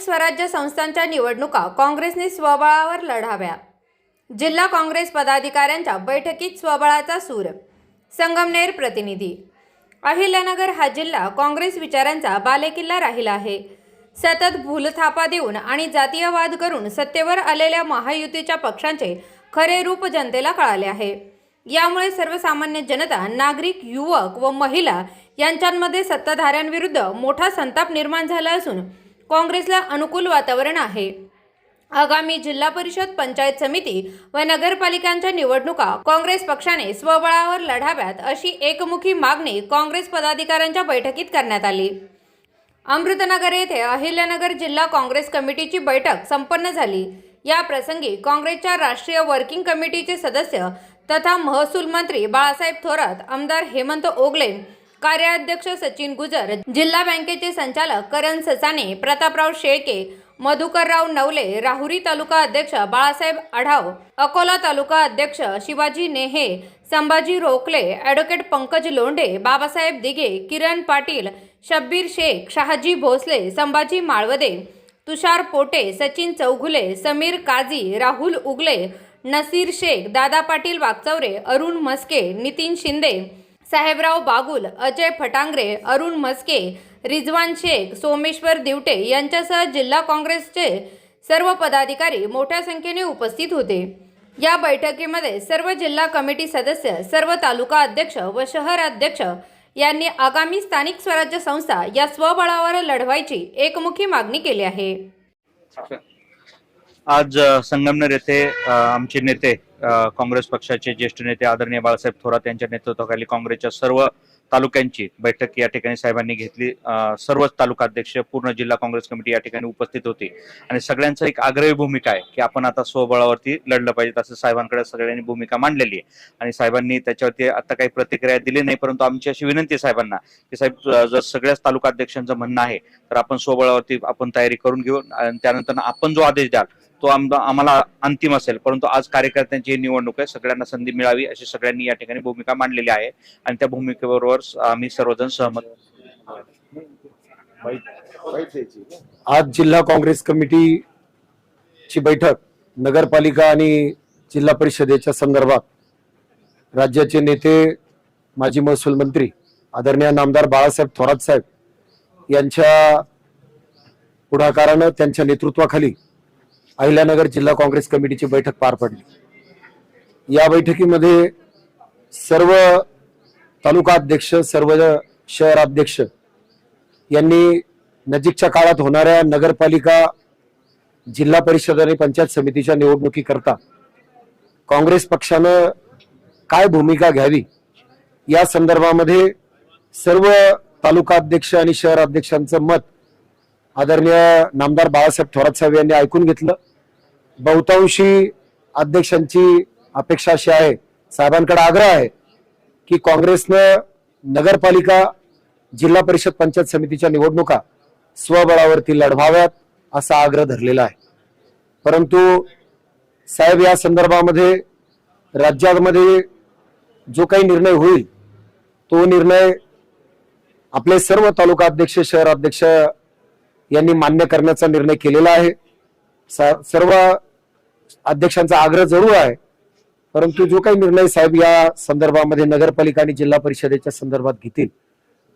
स्वराज्य संस्थांच्या निवडणुका काँग्रेसने स्वबळावर लढाव्या. जिल्हा काँग्रेस पदाधिकाऱ्यांच्या बैठकीत स्वबळाचा सूर. संगमनेर प्रतिनिधी. अहिल्यानगर हा जिल्हा काँग्रेस विचारांचा बालेकिल्ला राहिला आहे. सतत भूलथापा देऊन आणि जातीयवाद करून सत्तेवर आलेल्या महायुतीच्या पक्षांचे खरे रूप जनतेला कळाले आहे. यामुळे सर्वसामान्य जनता नागरिक युवक व महिला यांच्यामध्ये सत्ताधाऱ्यांविरुद्ध मोठा संताप निर्माण झाला असून काँग्रेसला अनुकूल वातावरण आहे. आगामी जिल्हा परिषद पंचायत समिती व नगरपालिकांच्या निवडणुका काँग्रेस पक्षाने स्वबळावर लढाव्यात अशी एकमुखी मागणी काँग्रेस पदाधिकाऱ्यांच्या बैठकीत करण्यात आली. अमृतनगर येथे अहिल्यानगर जिल्हा काँग्रेस कमिटीची बैठक संपन्न झाली. या प्रसंगी काँग्रेसच्या राष्ट्रीय वर्किंग कमिटीचे सदस्य तथा महसूल मंत्री बाळासाहेब थोरात आमदार हेमंत ओगले कार्याध्यक्ष सचिन गुजर जिल्हा बँकेचे संचालक करण ससाने प्रतापराव शेळके मधुकरराव नवले राहुरी तालुका अध्यक्ष बाळासाहेब आढाव अकोला तालुका अध्यक्ष शिवाजी नेहे संभाजी रोखले ॲडव्होकेट पंकज लोंढे बाबासाहेब दिघे किरण पाटील शब्बीर शेख शहाजी भोसले संभाजी माळवदे तुषार पोटे सचिन चौघुले समीर काझी राहुल उगले नसीर शेख दादा पाटील वागचौरे अरुण मस्के नितीन शिंदे साहेबराव बागुल अजय फटांगरे अरुण मस्के रिजवान शेख सोमेश्वर दिवटे यांच्यासह जिल्हा काँग्रेसचे सर्व पदाधिकारी मोठ्या संख्येने उपस्थित होते. या बैठकीमध्ये सर्व जिल्हा कमिटी सदस्य सर्व तालुका अध्यक्ष व शहर अध्यक्ष यांनी आगामी स्थानिक स्वराज्य संस्था या स्वबळावर लढवायची एकमुखी मागणी केली आहे. आज संगमनेर येथे आमचे नेते काँग्रेस पक्षाचे ज्येष्ठ नेते आदरणीय बाळासाहेब थोरात यांच्या नेतृत्वाखाली काँग्रेसच्या सर्व तालुक्यांची बैठक या ठिकाणी साहेबांनी घेतली. सर्वच तालुका अध्यक्ष पूर्ण जिल्हा काँग्रेस कमिटी या ठिकाणी उपस्थित होती. आणि सगळ्यांचं एक आग्रही भूमिका आहे की आपण आता स्वबळावरती लढलं पाहिजे असं साहेबांकडे सगळ्यांनी भूमिका मांडलेली आहे. आणि साहेबांनी त्याच्यावरती आता काही प्रतिक्रिया दिली नाही परंतु आमची अशी विनंती आहे साहेबांना की साहेब जर सगळ्याच तालुका अध्यक्षांचं म्हणणं आहे तर आपण स्वबळावरती आपण तयारी करून घेऊ. आणि त्यानंतर आपण जो आदेश द्याल तो आम- आम्हाला अंतिम असेल. परंतु आज कार्यकर्त्यांची ही निवडणूक आहे. सगळ्यांना संधी मिळावी अशी सगळ्यांनी या ठिकाणी भूमिका मांडलेली आहे. आणि त्या भूमिकेबरोबर आम्ही सर्वजण सहमत आज जिल्हा काँग्रेस कमिटीची बैठक नगरपालिका आणि जिल्हा परिषदेच्या संदर्भात राज्याचे नेते माजी महसूल मंत्री आदरणीय नामदार बाळासाहेब थोरात साहेब यांच्या पुढाकारानं त्यांच्या नेतृत्वाखाली अहिल्यानगर जिल्हा काँग्रेस कमिटीची बैठक पार पडली. या बैठकीमध्ये सर्व तालुका अध्यक्ष सर्व शहराध्यक्ष यांनी नजीकच्या काळात होणाऱ्या नगरपालिका जिल्हा परिषद आणि पंचायत समितीच्या निवडणुकीकरता काँग्रेस पक्षानं काय भूमिका घ्यावी? या संदर्भामध्ये सर्व तालुका अध्यक्ष आणि शहर अध्यक्षांचं मत आदरणीय नामदार बाळासाहेब थोरात साहेब यांनी ऐकून घेतलं. बहुतांशी अध्यक्षांची अपेक्षा अशी आहे साहेबांकडे आग्रह आहे की काँग्रेसनं नगरपालिका जिल्हा परिषद पंचायत समितीच्या निवडणुका स्वबळावरती लढवाव्यात असा आग्रह धरलेला आहे. परंतु साहेब या संदर्भामध्ये राज्यामध्ये जो काही निर्णय होईल तो निर्णय आपले सर्व तालुका अध्यक्ष शहर अध्यक्ष यांनी मान्य करण्याचा निर्णय केलेला आहे. सर्व अध्यक्षांचा आग्रह जरूर आहे. परंतु जो काही निर्णय साहेब या संदर्भामध्ये नगरपालिका आणि जिल्हा परिषदेच्या संदर्भात घेतील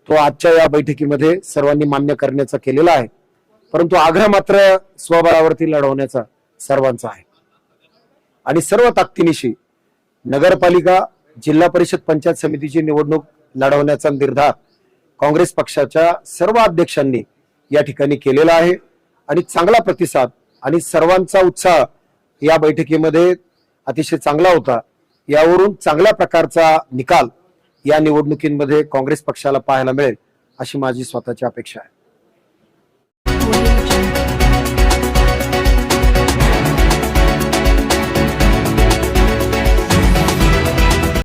तो आजच्या या बैठकीमध्ये सर्वांनी मान्य करण्याचा केलेला आहे. परंतु आग्रह मात्र स्वबळावरती लढवण्याचा सर्वांचा आहे. आणि सर्व ताकदीनिशी नगरपालिका जिल्हा परिषद पंचायत समितीची निवडणूक लढवण्याचा निर्धार काँग्रेस पक्षाच्या सर्व अध्यक्षांनी या ठिकाणी केलेला आहे. आणि चांगला प्रतिसाद आणि सर्वांचा उत्साह या बैठकीमध्ये अतिशय चांगला होता. यावरून चांगल्या प्रकारचा निकाल या निवडणुकीमध्ये काँग्रेस पक्षाला पाहायला मिळेल अशी माझी स्वतःची अपेक्षा आहे.